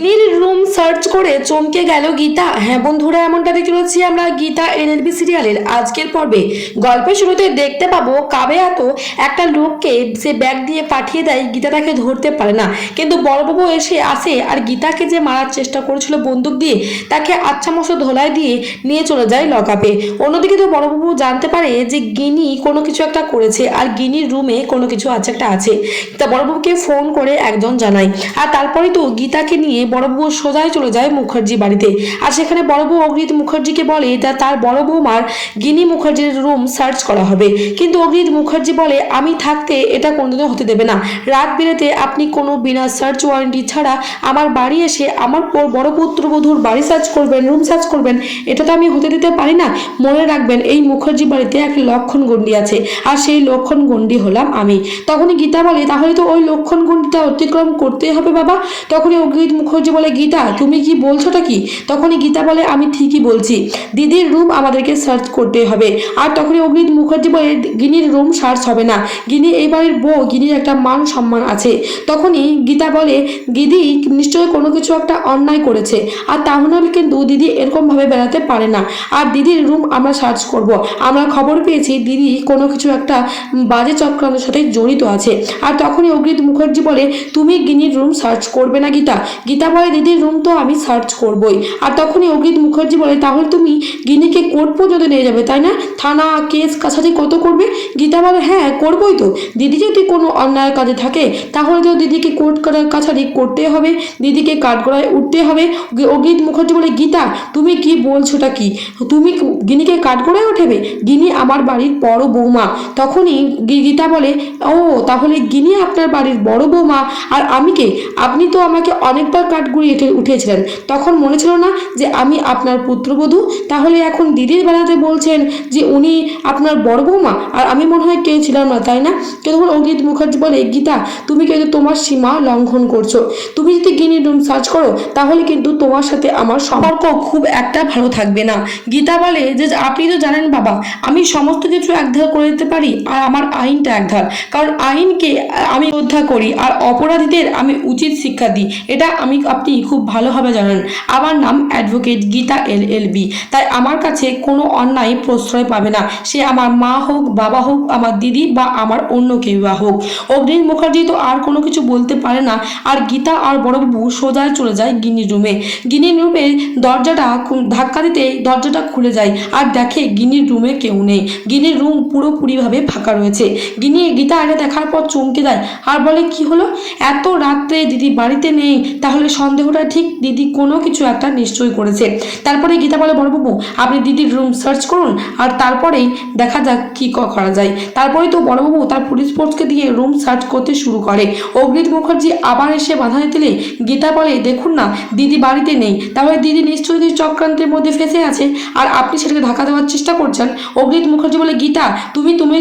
নীল room search করে চমকে গেল গীতা। হ্যাঁ বন্ধুরা, এমনটা দেখতে পাচ্ছি আমরা গীতা এনএলবি সিরিয়ালের আজকের পর্বে। গল্পের শুরুতে দেখতে পাবো কাবে এত একটা লোককে সে ব্যাগ দিয়ে পাঠিয়ে দেয়, গীতা তাকে ধরতে পারে না। কিন্তু বড়বাবু এসে আসে আর গীতাকে যে মারার চেষ্টা করেছিল বন্দুক দিয়ে, তাকে আচ্ছা মশো ধোলাই দিয়ে নিয়ে চলে যায় লকাপে। অন্যদিকে তো বড়বাবু জানতে পারে যে গিনি কোনো কিছু একটা করেছে আর গিনির রুমে কোনো কিছু আছে একটা আছে। তা বড়বাবুকে ফোন করে একজন জানায়। আর তারপরে তো গীতাকে নিয়ে বড়বাবু সোজাই চলে যায় মুখার্জি বাড়িতে। আর সেখানে বড় বউ অগ্রিত মুখার্জিকে বলে, তা তার বড় বৌমার গিনি মুখার্জির রুম সার্চ করা হবে। কিন্তু অগ্রিত মুখার্জি বলে, আমি থাকতে এটা কোনোদিনও হতে দেবে না। রাত বিরেতে আপনি কোনো বিনা সার্চ ওয়ারেন্টি ছাড়া আমার বাড়ি এসে আমার বড় পুত্রবধূর বাড়ি সার্চ করবেন রুম সার্চ করবেন, এটা তো আমি হতে দিতে পারি না। মনে রাখবেন, এই মুখার্জি বাড়িতে এক লক্ষণ গণ্ডি আছে, আর সেই লক্ষণ গণ্ডি হলাম আমি। তখনই গীতা বলে, তাহলে তো ওই লক্ষণ গণ্ডিটা অতিক্রম করতেই হবে বাবা। তখনই অগ্রিত মুখার্জি বলে, গীতা তুমি কি বলছোটা কি? তখনই গীতা বলে, আমি ঠিকই বলছি। দিদির রুম আমাদেরকে সার্চ করতে হবে। আর তখনই অগ্রিত মুখার্জি বলে, গিনির রুম সার্চ হবে না। গিনি এই বউ, গিনির একটা মান সম্মান আছে। তখনই গীতা বলে, দিদি, নিশ্চয়ই কোনো কিছু একটা অন্যায় করেছে। আর তাহলে কিন্তু দিদি এরকমভাবে বেড়াতে পারে না। আর দিদির রুম আমরা সার্চ করব। আমরা খবর পেয়েছি, দিদি কোনো কিছু একটা বাজে চক্রান্তের সাথে জড়িত আছে। আর তখনই অগ্রিত মুখার্জি বলে, তুমি গিনির রুম সার্চ করবে না গীতা? গীতা বলে, দিদির রুম তো আমি সার্চ করবই। আর তখনই অগ্রিত মুখার্জি বলে, তাহলে তুমি গিনিকে কোর্ট পর্যন্ত নিয়ে যাবে, তাই না? থানা, কেস কাছারি কত করবে? গীতা বলে হ্যাঁ করবই তো। দিদি যদি কোনো অন্যায় কাজে থাকে, তাহলে তো দিদিকে কোর্ট কাছারি করতে হবে, দিদিকে কাঠগড়ায় উঠতে হবে। অগ্রিত মুখার্জি বলে, গীতা, তুমি কি বলছোটা কি? তুমি গিনিকে কাঠগড়ায় উঠেবে গিনি আমার বাড়ির বড় বৌমা। তখনই গীতা বলে, ও, তাহলে গিনি আপনার বাড়ির বড় বৌমা। আর আমি কে? আপনি তো আমাকে অনেকবার কাঠগুড়ি উঠে উঠেছিলেন তখন মনে ছিল না যে আমি আপনার পুত্রবধূ। তাহলে এখন দিদির বেলাতে বলছেন যে উনি আপনার বড় বৌমা। আর আমি মনে হয় কেউ ছিলাম না, তাই না? কেউ তখন অঙ্কিত মুখার্জি বলে, গীতা, তুমি কিন্তু তোমার সীমা লঙ্ঘন করছ। তুমি যদি গিনি রুম সার্চ করো, তাহলে কিন্তু তোমার সাথে আমার সম্পর্ক খুব একটা ভালো থাকবে না। গীতা বলে, যে আপনি তো জানেন বাবা, আমি সমস্ত কিছু একধার করে দিতে পারি আর আমার আইনটা একধার। কারণ আইনকে আমি শ্রদ্ধা করি আর অপরাধীদের আমি উচিত শিক্ষা দিই। এটা আমি, আপনি খুব ভালোভাবে জানেন। আমার নাম advocate Gita L L B. তাই আমার কাছে কোনো অন্যায় প্রশ্রয় পাবে না। সে আমার মা হোক, বাবা হোক, আমার দিদি বা আমার অন্য কেউ হোক। অগ্নির মুখার্জি তো আর কোনো কিছু বলতে পারে না। আর গীতা আর বড়বাবু সোজায় চলে যায় গিনির রুমে গিনির রুমে দরজাটা ধাক্কা দিতে দরজাটা খুলে যায়। আর দেখে গিনির রুমে কেউ নেই। গিনির রুম পুরোপুরিভাবে ফাঁকা রয়েছে। গিনি গীতা আগে দেখার পর চমকে যায়। আর বলে, কি হলো? এত রাত্রে দিদি বাড়িতে নেই। তাহলে সন্দেহটা ঠিক দিদি কোনো কিছু একটা নিশ্চয়ই করেছে। তারপরে গীতা বলে, বড়বাবু, আপনি দিদির রুম সার্চ করুন, আর তারপরেই দেখা যাক কি করা যায়। তারপরেই তো বড়বাবু তার পুলিশ ফোর্সকে দিয়ে রুম সার্চ করতে শুরু করে। অগ্রিত মুখার্জি আবার এসে বাধা দিলে গীতা বলে, দেখুন না, দিদি বাড়িতে নেই। তাহলে দিদি নিশ্চয়ই দিদি চক্রান্তের মধ্যে ফেসে আছে, আর আপনি সেটাকে ঢাকা দেওয়ার চেষ্টা করছেন? অগ্রিত মুখার্জি বলে, গীতা, তুমি তুমি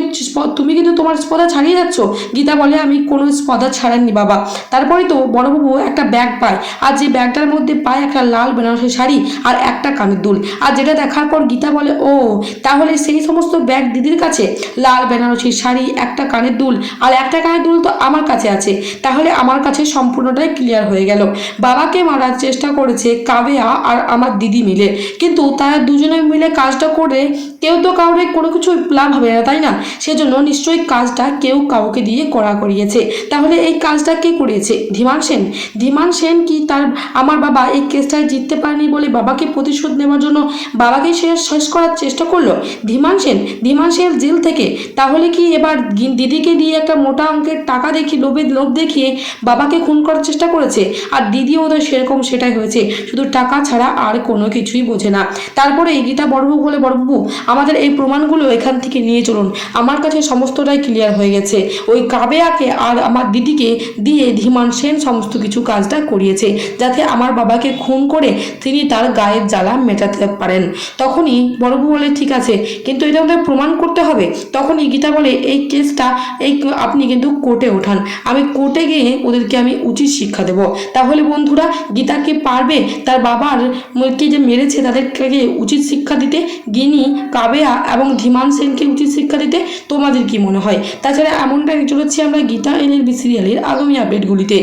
তুমি কিন্তু তোমার স্পর্ধা ছাড়িয়ে যাচ্ছ। গীতা বলে, আমি কোনো স্পর্ধা ছাড়েননি বাবা। তারপরে তো বড়বাবু একটা ব্যাগ পায়, আর যে ব্যাগটার মধ্যে পায় একটা লাল বেনারসি শাড়ি আর একটা কানের দুল। আর যেটা দেখার পর গীতা বলে, ও, তাহলে সেই সমস্ত ব্যাগ দিদির কাছে? লাল বেনারসি শাড়ি, একটা কানের দুল, আর একটা কানের দুল তো আমার কাছে আছে। তাহলে আমার কাছে সম্পূর্ণটাই ক্লিয়ার হয়ে গেল। বাবাকে মারার চেষ্টা করেছে কাবেয়া আর আমার দিদি মিলে। কিন্তু তারা দুজনে মিলে কাজটা করে কেউ তো কাউরে কোনো কিছু লাভ হবে না, তাই না? সেজন্য নিশ্চয়ই কাজটা কেউ কাউকে দিয়ে করা করিয়েছে। তাহলে এই কাজটা কে করিয়েছে? ধীমান সেন? ধীমান সেন কি তার আমার বাবা এই কেসটায় জিততে পারেনি বলে বাবাকে প্রতিশোধ নেওয়ার জন্য বাবাকে সে শেষ করার চেষ্টা করল ধীমান সেন। ধীমান সেন জেল থেকে। তাহলে কি এবার দিদিকে দিয়ে একটা মোটা অঙ্কের টাকা দেখি লোভে লোভ দেখিয়ে বাবাকে খুন করার চেষ্টা করেছে? আর দিদিও তো সেরকম সেটাই হয়েছে। শুধু টাকা ছাড়া আর কোনো কিছুই বোঝে না। তারপরে এই গীতা বড়বাবু বলে, বড়বাবু, আমাদের এই প্রমাণগুলো এখান থেকে নিয়ে চলুন। আমার কাছে সমস্তটাই ক্লিয়ার হয়ে গেছে। ওই কাবেয়াকে আর আমার দিদিকে দিয়ে ধীমান সেন সমস্ত কিছু কাজটা করিয়েছে, যাতে আমার বাবাকে খুন করে তিনি তার গায়ের জ্বালা মেটাতে পারেন। তখনই বড়বাবু বলে, ঠিক আছে, কিন্তু এটা আমাদের প্রমাণ করতে হবে। তখনই গীতা বলে, এই কেসটা, এই আপনি কিন্তু কোর্টে ওঠান। আমি কোর্টে গিয়ে ওদেরকে আমি উচিত শিক্ষা দেব। তাহলে বন্ধুরা, গীতা কি পারবে? তার বাবার কে যে মেরেছে, তাদেরকে উচিত শিক্ষা দিতে? গিনি, কাবেয়া এবং ধীমান সেনকে উচিত শিক্ষা দিতে? তোমাদের কি মনে হয়? তাছাড়া এমনটা চলেছি আমরা গীতা, এল এল বি সিরিয়ালের আগামী আপডেটগুলিতে।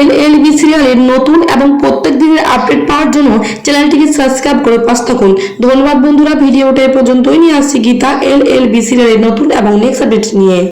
এল এল বি সিরিয়ালের নতুন এবং প্রত্যেক দিনের আপডেট পাওয়ার জন্য চ্যানেলটিকে সাবস্ক্রাইব করে পাশ থাকুন। ধন্যবাদ বন্ধুরা ভিডিওটা এ পর্যন্তই নিয়ে আসছি গীতা এল এল বিসি নতুন এবং নেক্সট আপডেট নিয়ে।